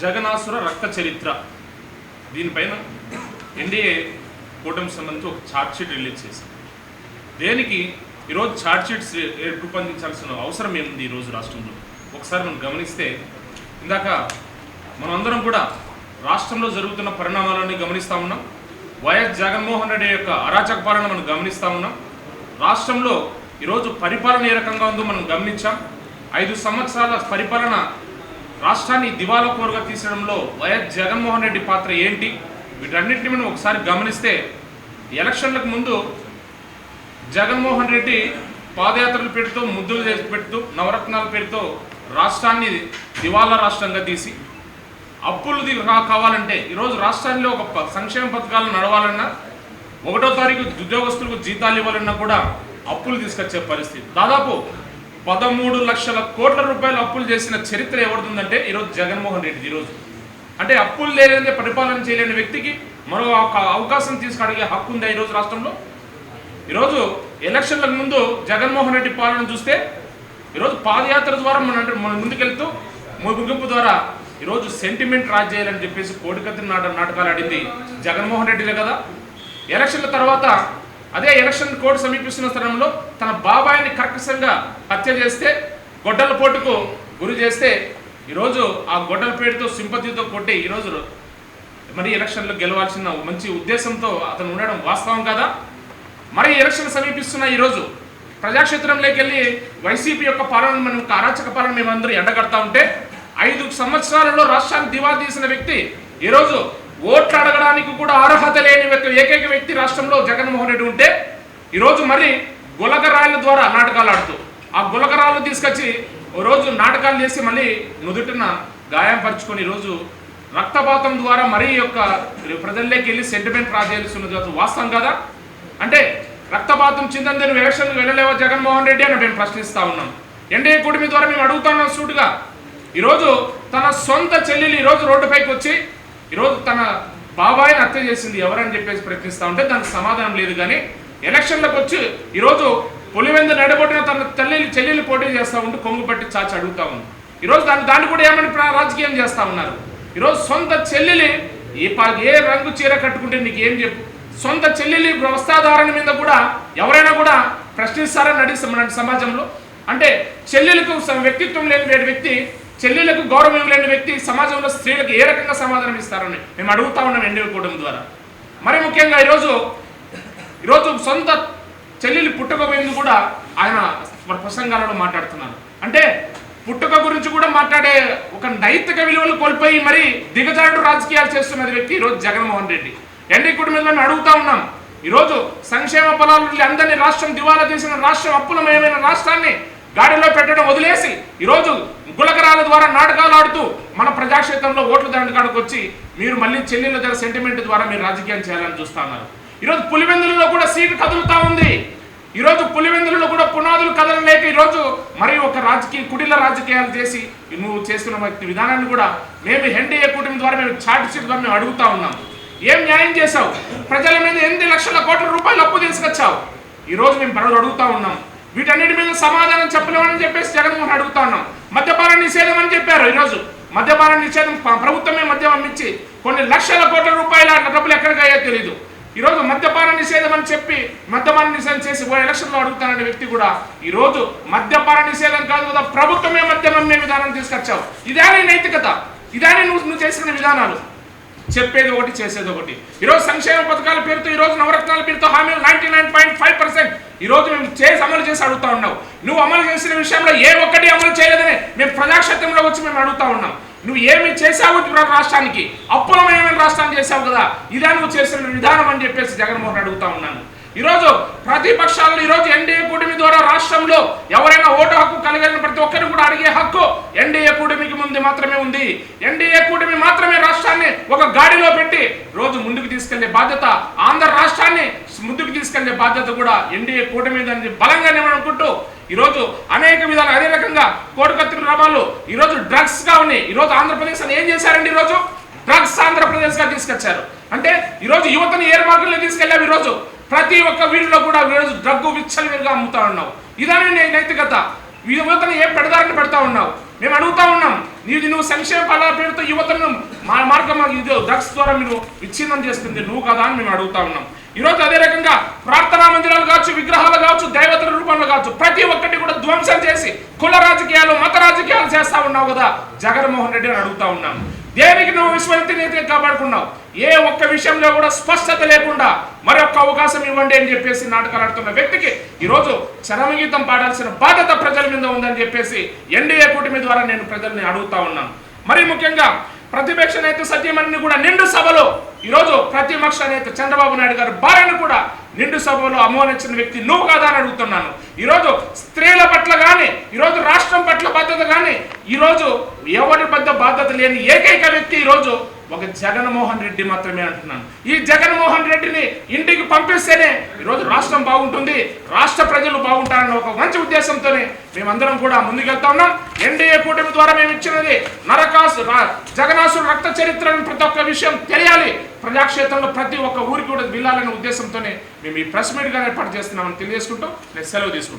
జగనాసుర రక్త చరిత్ర. దీనిపైన ఎన్డీఏ కూటమి సంబంధించి ఒక ఛార్జ్ షీట్ రిలీజ్ చేశాం దేనికి ఈరోజు ఛార్జ్ షీట్స్ రూపొందించాల్సిన అవసరం ఏముంది ఈరోజు రాష్ట్రంలో? ఒకసారి మనం గమనిస్తే ఇందాక మనందరం కూడా రాష్ట్రంలో జరుగుతున్న పరిణామాలన్నీ గమనిస్తూ ఉన్నాం. వైఎస్ జగన్మోహన్ రెడ్డి యొక్క అరాచక పాలన మనం గమనిస్తూ ఉన్నాం. రాష్ట్రంలో ఈరోజు పరిపాలన ఏ రకంగా ఉందో మనం గమనించాం. ఐదు సంవత్సరాల పరిపాలన రాష్ట్రాన్ని దివాలా కోరుగా తీసడంలో వైఎస్ జగన్మోహన్ రెడ్డి పాత్ర ఏంటి? వీటన్నిటిని మనం ఒకసారి గమనిస్తే ఎలక్షన్లకు ముందు జగన్మోహన్ రెడ్డి పాదయాత్రలు పెడుతూ ముద్దులు చేసి పెడుతూ నవరత్నాల పేరుతో రాష్ట్రాన్ని దివాలా రాష్ట్రంగా తీసి అప్పులు రా- కావాలంటే ఈరోజు రాష్ట్రాల్లో ఒక ప- సంక్షేమ పథకాలు నడవాలన్నా ఒకటో తారీఖు ఉద్యోగస్తులకు జీతాలు ఇవ్వాలన్నా కూడా అప్పులు తీసుకొచ్చే పరిస్థితి. దాదాపు పదమూడు లక్షల కోట్ల రూపాయలు అప్పులు చేసిన చరిత్ర ఎవరిదిందంటే ఈరోజు జగన్మోహన్ రెడ్డి ఈరోజు అంటే అప్పులు లేని పరిపాలన చేయలేని వ్యక్తికి మరో ఒక అవకాశం తీసుకడిగే హక్కు ఉందా ఈరోజు రాష్ట్రంలో? ఈరోజు ఎలక్షన్లకు ముందు జగన్మోహన్ రెడ్డి పాలన చూస్తే ఈరోజు పాదయాత్ర ద్వారా మన మన ముందుకెళ్తూ ముగింపు ద్వారా ఈరోజు సెంటిమెంట్ రాజ్ చేయాలని చెప్పేసి కోడికత్తి నాట నాటకాలు ఆడింది జగన్మోహన్ రెడ్డిలే కదా. ఎలక్షన్ల తర్వాత అదే ఎలక్షన్ కోడ్ సమీపిస్తున్న స్థలంలో తన బాబాయిని కర్కశంగా హత్య చేస్తే గొడ్డల పోటుకు గురి చేస్తే ఈరోజు ఆ గొడ్డల పేరుతో సింపతితో కొట్టి ఈరోజు మరి ఎలక్షన్లో గెలవాల్సిన మంచి ఉద్దేశంతో అతను ఉండడం వాస్తవం కదా? మరి ఎలక్షన్ సమీపిస్తున్న ఈరోజు ప్రజాక్షేత్రంలోకి వెళ్ళి వైసీపీ యొక్క పాలన మనం అరాచక పాలన మేమందరూ ఎండగడతా ఉంటే ఐదు సంవత్సరాలలో రాష్ట్రాన్ని దివా తీసిన వ్యక్తి ఈరోజు ఓట్లు అడగడానికి కూడా అర్హత లేని వ్యక్తి ఏకైక వ్యక్తి రాష్ట్రంలో జగన్మోహన్ రెడ్డి ఉంటే ఈరోజు మరి గులకరాళ్ళ ద్వారా నాటకాలు ఆడుతూ ఆ గులకరాళ్ళు తీసుకొచ్చి రోజు నాటకాలు చేసి మళ్ళీ నుదుటిన గాయం పరుచుకొని ఈరోజు రక్తపాతం ద్వారా మరీ యొక్క ప్రజల్లోకి వెళ్ళి సెంటిమెంట్ రాజేయాల్సిన వాస్తవం కదా? అంటే రక్తపాతం చిందందే నువ్వు ఎలక్షన్కి వెళ్ళలేవా జగన్మోహన్ రెడ్డి అని మేము ప్రశ్నిస్తా ఉన్నాం. ఎన్డీఏ కూటమి ద్వారా మేము అడుగుతున్నాం సూటుగా. ఈరోజు తన సొంత చెల్లెలు ఈరోజు రోడ్డుపైకి వచ్చి ఈరోజు తన బాబాయిని హత్య చేసింది ఎవరని చెప్పేసి ప్రయత్నిస్తా ఉంటే దానికి సమాధానం లేదు కానీ ఎలక్షన్లకు వచ్చి ఈరోజు పులివెందు నడబొట్టిన తన తల్లి చెల్లెలు పోటీ చేస్తా ఉంటూ కొంగు పట్టి చాచి అడుగుతా ఉంది. ఈరోజు దాన్ని దాన్ని కూడా ఏమని రాజకీయం చేస్తా ఉన్నారు. ఈరోజు సొంత చెల్లెలి ఏ పా- ఏ రంగు చీర కట్టుకుంటే నీకు ఏం చెప్పు? సొంత చెల్లెలి వ్యవస్థాధారణ మీద కూడా ఎవరైనా కూడా ప్రశ్నిస్తారని నడిస్తాం మన సమాజంలో. అంటే చెల్లెలకు వ్యక్తిత్వం లేని వ్యక్తి చెల్లెలకు గౌరవం లేని వ్యక్తి సమాజంలో స్త్రీలకు ఏ రకంగా సమాధానం ఇస్తారని మేము అడుగుతా ఉన్నాం ఎన్డీఏ కూటమి ద్వారా. మరి ముఖ్యంగా ఈరోజు ఈరోజు సొంత చెల్లెలు పుట్టకపోయింది కూడా ఆయన ప్రసంగాలలో మాట్లాడుతున్నారు. అంటే పుట్టుక గురించి కూడా మాట్లాడే ఒక నైతిక విలువలు కోల్పోయి మరి దిగజారుడు రాజకీయాలు చేస్తున్నది వ్యక్తి ఈరోజు జగన్మోహన్ రెడ్డి. ఎన్డీ కుటుంబంలో అడుగుతా ఉన్నాం ఈరోజు సంక్షేమ ఫలాలు అందరినీ రాష్ట్రం దివాలా తీసిన రాష్ట్రం అప్పులమయమైన రాష్ట్రాన్ని గాడిలో పెట్టడం వదిలేసి ఈరోజు గులకరాల ద్వారా నాటకాలు ఆడుతూ మన ప్రజాక్షేత్రంలో ఓట్ల దండకాడికి వచ్చి మీరు మళ్ళీ చెల్లెళ్ళ దగ్గర సెంటిమెంట్ ద్వారా మీరు రాజకీయం చేయాలని చూస్తున్నారు ఈరోజు పులివెందులలో కూడా సీటు కదులుతా ఉంది. ఈరోజు పులివెందులలో కూడా పునాదులు కదలలేక ఈరోజు మరి ఒక రాజకీయ కుటిల రాజకీయాలు చేసి నువ్వు చేస్తున్న విధానాన్ని కూడా మేము ఎన్డీఏ కూటమి ద్వారా మేము చాటి ద్వారా మేము అడుగుతా ఉన్నాం. ఏం న్యాయం చేశావు? ప్రజల మీద ఎనిమిది లక్షల కోట్ల రూపాయలు అప్పు తీసుకొచ్చావు. ఈరోజు మేము పనులు అడుగుతా ఉన్నాం. వీటన్నిటి మీద సమాధానం చెప్పలేమని చెప్పేసి జగన్మోహన్ అడుగుతా ఉన్నాం. మద్యపాన నిషేధం అని చెప్పారు ఈరోజు. మద్యపాన నిషేధం ప్రభుత్వమే మద్యం అమ్మించి కొన్ని లక్షల కోట్ల రూపాయల డబ్బులు ఎక్కడికి అయ్యో తెలియదు ఈరోజు మద్యపాన నిషేధం అని చెప్పి మద్యపాన నిషేధం చేసి ఓ ఎలక్షన్లో అడుగుతానన్న వ్యక్తి కూడా ఈరోజు మద్యపాన నిషేధం కాదు కదా ప్రభుత్వమే మద్యం అమ్మే విధానం తీసుకొచ్చావు. ఇదే నీ నైతికత. ఇదే నువ్వు నువ్వు చేసుకునే విధానాలు. చెప్పేది ఒకటి చేసేది ఒకటి. ఈరోజు సంక్షేమ పథకాల పేరుతో ఈరోజు నవరత్నాల పేరుతో హామీలు ninety nine point five percent. ఈరోజు మేము చేసి అమలు చేసి అడుగుతా ఉన్నావు నువ్వు అమలు చేసిన విషయంలో ఏ ఒక్కటి అమలు చేయలేదని మేము ప్రజాక్షేత్రంలో వచ్చి మేము అడుగుతా ఉన్నాం. నువ్వు ఏమి చేసావు రాష్ట్రానికి? అప్పులమైన రాష్ట్రాన్ని చేసావు కదా. ఇదా నువ్వు చేసిన విధానం అని చెప్పేసి జగన్మోహన్ అడుగుతా ఉన్నాను. ఈరోజు ప్రతిపక్షాలను ఈరోజు ఎన్డీఏ కూటమి ద్వారా రాష్ట్రంలో ఎవరైనా ఓటు హక్కు కలిగిన ప్రతి ఒక్కరిని కూడా అడిగే హక్కు ఎన్డీఏ కూటమికి ముందు మాత్రమే ఉంది. ఎన్డీఏ కూటమి మాత్రమే రాష్ట్రాన్ని ఒక గాడిలో పెట్టి రోజు ముందుకు తీసుకెళ్ళే బాధ్యత ఆంధ్ర రాష్ట్రాన్ని ముందుకు తీసుకెళ్ళే బాధ్యత కూడా ఎన్డీఏ కూటమి దాన్ని బలంగా నిలబడుకుంటూ ఈరోజు అనేక విధాలు అదే రకంగా కోడికత్తి గ్రామాలు ఈరోజు డ్రగ్స్గా ఉన్నాయి. ఈరోజు ఆంధ్రప్రదేశ్ అని ఏం చేశారండి ఈరోజు? డ్రగ్స్ ఆంధ్రప్రదేశ్గా తీసుకొచ్చారు. అంటే ఈరోజు యువతను ఏ మార్గంలో తీసుకెళ్ళావు ఈరోజు. ప్రతి ఒక్క వీడిలో కూడా ఈరోజు డ్రగ్గు విచ్చలవిడిగా అమ్ముతా ఉన్నావు. ఇదానే నీ నైతికత. యువతను ఏ పెడదారిని పెడతా ఉన్నావు? మేము అడుగుతా ఉన్నాం నీది నువ్వు సంక్షేమ ఫలాల పేరుతో యువతను మా మార్గం ఇది డ్రగ్స్ ద్వారా మీరు విచ్ఛిన్నం చేస్తుంది నువ్వు కదా అని మేము అడుగుతా ఉన్నాం. ఈరోజు అదే రకంగా ప్రార్థనా మందిరాలు కావచ్చు విగ్రహాలు కావచ్చు దైవతల రూపంలో కావచ్చు ప్రతి ఒక్కటి కూడా ధ్వంసం చేసి కుల రాజకీయాలు మత రాజకీయాలు చేస్తా ఉన్నావు కదా? జగన్మోహన్ రెడ్డి అని అడుగుతా ఉన్నాను దేనికి నువ్వు విశ్వనీతిని కాపాడుకున్నావు? ఏ ఒక్క విషయంలో కూడా స్పష్టత లేకుండా మరొక్క అవకాశం ఇవ్వండి అని చెప్పేసి నాటకాలు ఆడుతున్న వ్యక్తికి ఈరోజు చరమగీతం పాడాల్సిన బాధ్యత ప్రజల మీద ఉందని చెప్పేసి ఎన్డీఏ కూటమి ద్వారా నేను ప్రజల్ని అడుగుతా ఉన్నాను. మరి ముఖ్యంగా ప్రతిపక్ష నేత సత్యమణిని కూడా నిండు సభలో ఈరోజు ప్రతిపక్ష నేత చంద్రబాబు నాయుడు గారు భార్యను కూడా నిండు సభలో అవమానించిన వ్యక్తి నువ్వు కాదా అని అడుగుతున్నాను. ఈరోజు స్త్రీల పట్ల కానీ ఈరోజు రాష్ట్రం పట్ల బాధ్యత కానీ ఈరోజు ఎవరి పెద్ద బాధ్యత లేని ఏకైక వ్యక్తి ఈరోజు ఒక జగన్మోహన్ రెడ్డి మాత్రమే అంటున్నాను. ఈ జగన్మోహన్ రెడ్డిని ఇంటికి పంపిస్తేనే ఈరోజు రాష్ట్రం బాగుంటుంది రాష్ట్ర ప్రజలు బాగుంటారన్న ఒక మంచి ఉద్దేశంతోనే మేమందరం కూడా ముందుకెళ్తా ఉన్నాం. ఎన్డీఏ కూటమి ద్వారా మేము ఇచ్చినది నరకాసు రా- జగనాసుడు రక్త చరిత్రను ప్రతి ఒక్క విషయం తెలియాలి. ప్రజాక్షేత్రంలో ప్రతి ఒక్క ఊరికి కూడా వెళ్ళాలనే ఉద్దేశంతోనే మేము ఈ ప్రెస్ మీట్గా ఏర్పాటు చేస్తున్నామని తెలియజేసుకుంటూ నేను సెలవు తీసుకుంటాం